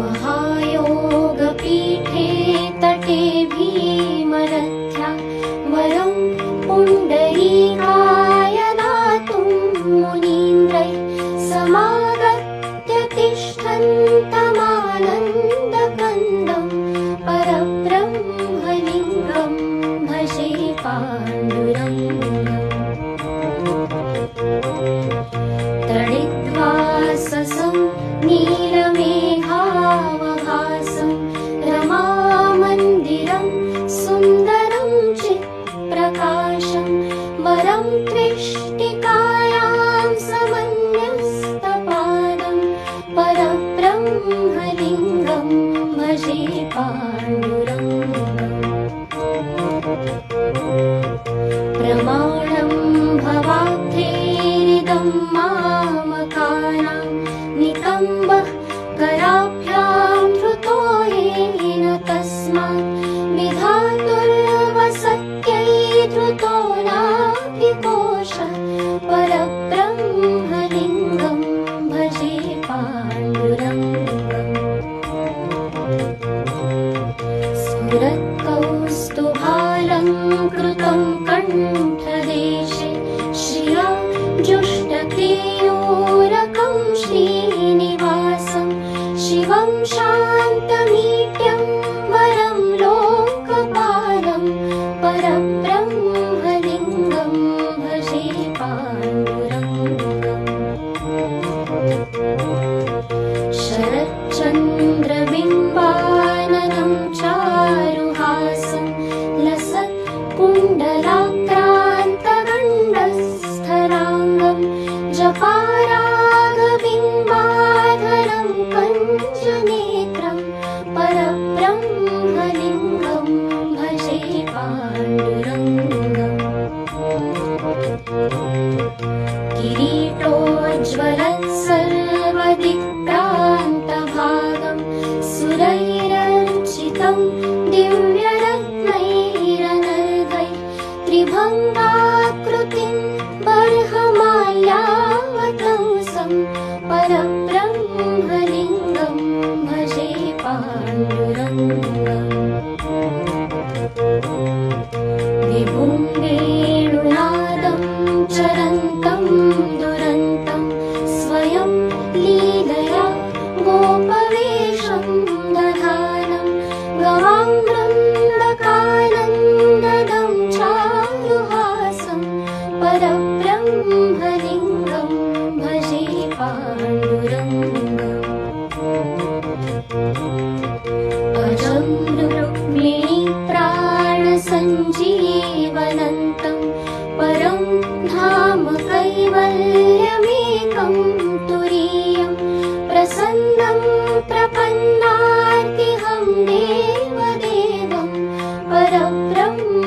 महायोगपीठे तटे भीमरथ्या वरं पुण्डरीकाय दातुं मुनीन्द्रै समागत्य तिष्ठन्तमानन्दकन्दं परब्रह्मलिङ्गं भजे पाण्डुरङ्गम्। तडिद्वाससं नीलमेघावभासं भजे पाण्डुरङ्गम् प्रमाणं भवाब्धेरिदं मामकानां निकम्बः कराभ्यां धृतो येन तस्मात् विधातुर्वसत्यै धृतो नाभिकोशः परब्रह्मलिङ्गं शान्तमीड्यम् किरीटोज्ज्वलत् सर्वदिक्रान्तभागं सुरैरर्चितं दिव्यरत्नैरनर्गैः त्रिभङ्गाकृतिं बर्हमाल्यावतंसं परब्रह्मलिङ्गं भजे पाण्डुरङ्गम् अजं रुक्मिणी प्राणसञ्जीवनन्तं परं धाम कैवल्यमेकं तुरीयं प्रसन्नं प्रपन्नार्तिहं देवदेवं परब्रह्मलिङ्गं